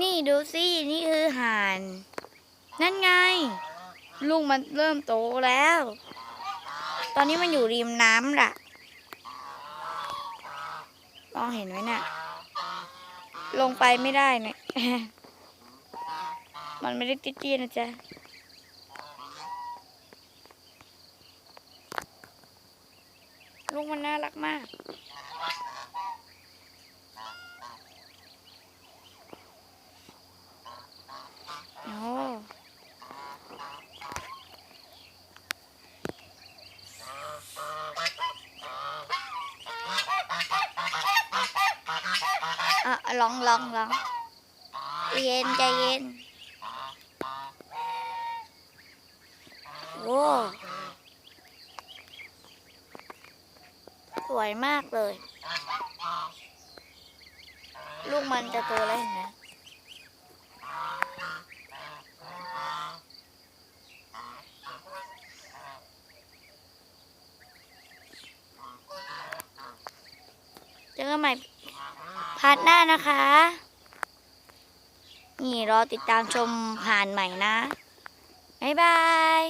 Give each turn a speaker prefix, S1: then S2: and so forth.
S1: นี่ดูสินี่คือห่าน นั่นไง ลูกมันเริ่มโตแล้ว ตอนนี้มันอยู่ริมน้ำล่ะมองเห็นไหมเนี่ยลงไปไม่ได้เนี่ยมันไม่ได้เตี้ยๆนะจ๊ะลูกมันน่ารักมาก โอ้ อะลองลองลองเย็นใจเย็นโอ้สวยมากเลย ลูกมันจะโตแล้วเห็นไหมเจอกันใหม่ พาร์ทหน้านะคะ นี่รอติดตามชมผ่านใหม่นะ บ๊ายบาย